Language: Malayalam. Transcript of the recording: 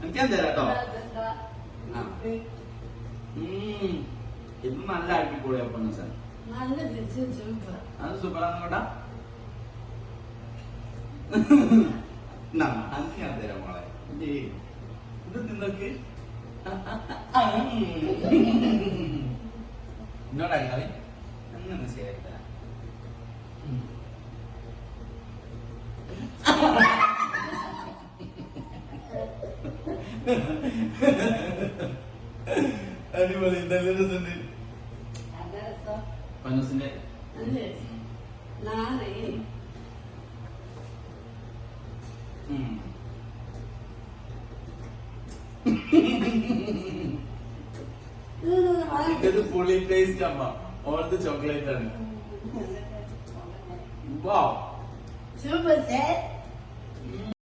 എനിക്ക് എന്താ കേട്ടോ ഉം. ഇത് നല്ല അടിപൊളിയാ പൊണ്ണ സാർ. അത് സൂപ്പറാണ് കേട്ടാ. അനക്ക് ഞാൻ തരാം മോളെ. ഇത് ഇത് തിന്നോക്ക്. എന്നോടാ കളി. അങ്ങനെ ശരിയാക്കി തരാം ഉം. അടിപൊളി നല്ല രസമുണ്ട്. പനസിന്റെ. ഇത് പുളി ടേസ്റ്റ് അമ്മ. ഓർത്ത് ചോക്ലേറ്റ് ആണ്. Wow super set